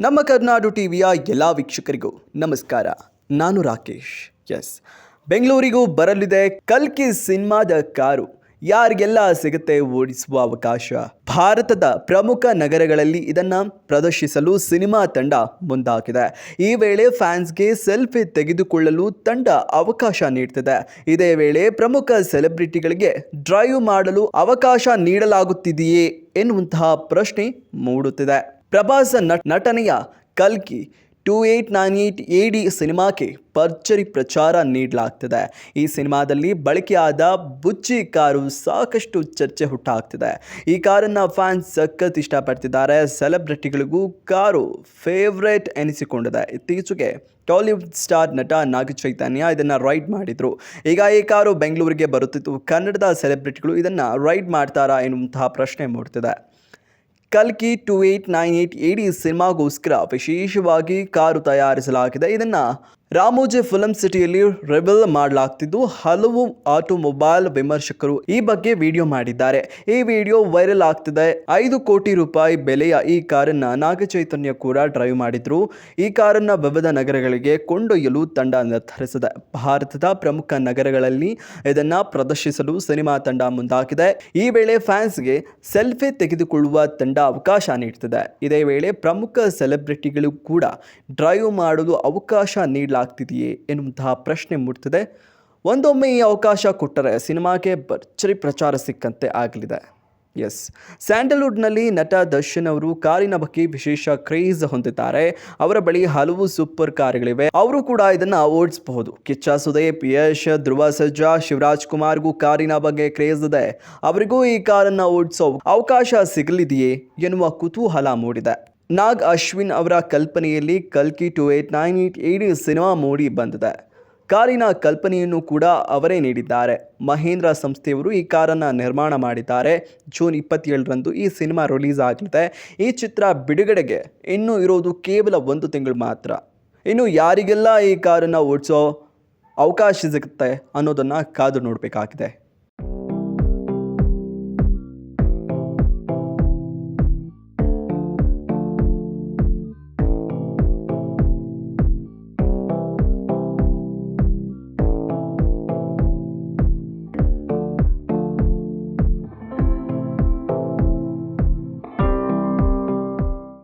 ನಮ್ಮ ಕರ್ನಾಡು ಟಿವಿಯ ಎಲ್ಲ ವೀಕ್ಷಕರಿಗೂ ನಮಸ್ಕಾರ. ನಾನು ರಾಕೇಶ್. ಎಸ್ ಬೆಂಗಳೂರಿಗೂ ಬರಲಿದೆ ಕಲ್ಕಿ ಸಿನಿಮಾದ ಕಾರು. ಯಾರಿಗೆಲ್ಲ ಸಿಗುತ್ತೆ ಓಡಿಸುವ ಅವಕಾಶ? ಭಾರತದ ಪ್ರಮುಖ ನಗರಗಳಲ್ಲಿ ಇದನ್ನ ಪ್ರದರ್ಶಿಸಲು ಸಿನಿಮಾ ತಂಡ ಮುಂದಾಗಿದೆ. ಈ ವೇಳೆ ಫ್ಯಾನ್ಸ್ಗೆ ಸೆಲ್ಫಿ ತೆಗೆದುಕೊಳ್ಳಲು ತಂಡ ಅವಕಾಶ ನೀಡ್ತಿದೆ. ಇದೇ ವೇಳೆ ಪ್ರಮುಖ ಸೆಲೆಬ್ರಿಟಿಗಳಿಗೆ ಡ್ರೈವ್ ಮಾಡಲು ಅವಕಾಶ ನೀಡಲಾಗುತ್ತಿದೆಯೇ ಎನ್ನುವಂತಹ ಪ್ರಶ್ನೆ ಮೂಡುತ್ತಿದೆ. ಪ್ರಭಾಸ್ ನಟ ನಟನೆಯ ಕಲ್ಕಿ two eight nine eight A D ಸಿನಿಮಾಕ್ಕೆ ಭರ್ಜರಿ ಪ್ರಚಾರ ನೀಡಲಾಗ್ತಿದೆ. ಈ ಸಿನಿಮಾದಲ್ಲಿ ಬಳಕೆಯಾದ ಬುಚ್ಚಿ ಕಾರು ಸಾಕಷ್ಟು ಚರ್ಚೆ ಹುಟ್ಟಾಗ್ತಿದೆ. ಈ ಕಾರನ್ನು ಫ್ಯಾನ್ಸ್ ಸಖತ್ ಇಷ್ಟಪಡ್ತಿದ್ದಾರೆ. ಸೆಲೆಬ್ರಿಟಿಗಳಿಗೂ ಕಾರು ಫೇವ್ರೇಟ್ ಎನಿಸಿಕೊಂಡಿದೆ. ಇತ್ತೀಚೆಗೆ ಟಾಲಿವುಡ್ ಸ್ಟಾರ್ ನಟ ನಾಗ ಚೈತನ್ಯ ಇದನ್ನು ರೈಡ್ ಮಾಡಿದರು. ಈಗ ಈ ಕಾರು ಬೆಂಗಳೂರಿಗೆ ಬರುತ್ತಿತ್ತು. ಕನ್ನಡದ ಸೆಲೆಬ್ರಿಟಿಗಳು ಇದನ್ನು ರೈಡ್ ಮಾಡ್ತಾರಾ ಎನ್ನುವಂತಹ ಪ್ರಶ್ನೆ ಮೂಡ್ತಿದೆ. ಕಲ್ಕಿ ಟು ಏಯ್ಟ್ ನೈನ್ ಏಯ್ಟ್ ಏಡಿ ಸಿನಿಮಾಗೋಸ್ಕರ ವಿಶೇಷವಾಗಿ ಕಾರು ತಯಾರಿಸಲಾಗಿದೆ. ಇದನ್ನು ರಾಮೋಜಿ ಫಿಲಂ ಸಿಟಿಯಲ್ಲಿ ರಿವೀಲ್ ಮಾಡಲಾಗ್ತಿದ್ದು ಹಲವು ಆಟೋಮೊಬೈಲ್ ವಿಮರ್ಶಕರು ಈ ಬಗ್ಗೆ ವಿಡಿಯೋ ಮಾಡಿದ್ದಾರೆ. ಈ ವಿಡಿಯೋ ವೈರಲ್ ಆಗ್ತಿದೆ. ಐದು ಕೋಟಿ ರೂಪಾಯಿ ಬೆಲೆಯ ಈ ಕಾರನ್ನ ನಾಗಚೈತನ್ಯ ಕೂಡ ಡ್ರೈವ್ ಮಾಡಿದ್ರು. ಈ ಕಾರನ್ನ ವಿವಿಧ ನಗರಗಳಿಗೆ ಕೊಂಡೊಯ್ಯಲು ತಂಡ ನಿರ್ಧರಿಸಿದೆ. ಭಾರತದ ಪ್ರಮುಖ ನಗರಗಳಲ್ಲಿ ಇದನ್ನ ಪ್ರದರ್ಶಿಸಲು ಸಿನಿಮಾ ತಂಡ ಮುಂದಾಗಿದೆ. ಈ ವೇಳೆ ಫ್ಯಾನ್ಸ್ಗೆ ಸೆಲ್ಫಿ ತೆಗೆದುಕೊಳ್ಳುವ ತಂಡ ಅವಕಾಶ ನೀಡ್ತಿದೆ. ಇದೇ ವೇಳೆ ಪ್ರಮುಖ ಸೆಲೆಬ್ರಿಟಿಗಳು ಕೂಡ ಡ್ರೈವ್ ಮಾಡಲು ಅವಕಾಶ ನೀಡಲಾಗ್ತಿದೆಯೇ ಎನ್ನುವಂತಹ ಪ್ರಶ್ನೆ ಮೂಡ್ತಿದೆ. ಒಂದೊಮ್ಮೆ ಈ ಅವಕಾಶ ಕೊಟ್ಟರೆ ಸಿನಿಮಾಗೆ ಭರ್ಜರಿ ಪ್ರಚಾರ ಸಿಕ್ಕಂತೆ ಆಗಲಿದೆ. ಎಸ್. ಸ್ಯಾಂಡಲ್ವುಡ್ನಲ್ಲಿ ನಟ ದರ್ಶನ್ ಅವರು ಕಾರಿನ ಬಗ್ಗೆ ವಿಶೇಷ ಕ್ರೇಜ್ ಹೊಂದಿದ್ದಾರೆ. ಅವರ ಬಳಿ ಹಲವು ಸೂಪರ್ ಕಾರ್ಗಳಿವೆ. ಅವರು ಕೂಡ ಇದನ್ನ ಓಡಿಸಬಹುದು. ಕಿಚ್ಚ ಸುದೀಪ್, ಯಶ್, ಧ್ರುವ ಸರ್ಜಾ ಶಿವರಾಜ್ ಕುಮಾರ್ಗೂ ಕಾರಿನ ಬಗ್ಗೆ ಕ್ರೇಜ್ ಇದೆ. ಅವರಿಗೂ ಈ ಕಾರನ್ನ ಓಡಿಸೋ ಅವಕಾಶ ಸಿಗಲಿದೆಯೇ ಎನ್ನುವ ಕುತೂಹಲ ಮೂಡಿದೆ. ನಾಗ್ ಅಶ್ವಿನ್ ಅವರ ಕಲ್ಪನೆಯಲ್ಲಿ ಕಲ್ಕಿ two eight nine eight AD cinema ಮೂಡಿ ಬಂದಿದೆ. ಕಾರಿನ ಕಲ್ಪನೆಯನ್ನು ಕೂಡ ಅವರೇ ನೀಡಿದ್ದಾರೆ. ಮಹೇಂದ್ರ ಸಂಸ್ಥೆಯವರು ಈ ಕಾರನ್ನು ನಿರ್ಮಾಣ ಮಾಡಿದ್ದಾರೆ. ಜೂನ್ ಇಪ್ಪತ್ತೇಳರಂದು ಈ ಸಿನಿಮಾ ರಿಲೀಸ್ ಆಗಲಿದೆ. ಈ ಚಿತ್ರ ಬಿಡುಗಡೆಗೆ ಇನ್ನೂ ಇರೋದು ಕೇವಲ ಒಂದು ತಿಂಗಳು ಮಾತ್ರ. ಇನ್ನು ಯಾರಿಗೆಲ್ಲ ಈ ಕಾರನ್ನು ಓಡಿಸೋ ಅವಕಾಶ ಸಿಗುತ್ತೆ ಅನ್ನೋದನ್ನು ಕಾದು ನೋಡಬೇಕಾಗಿದೆ.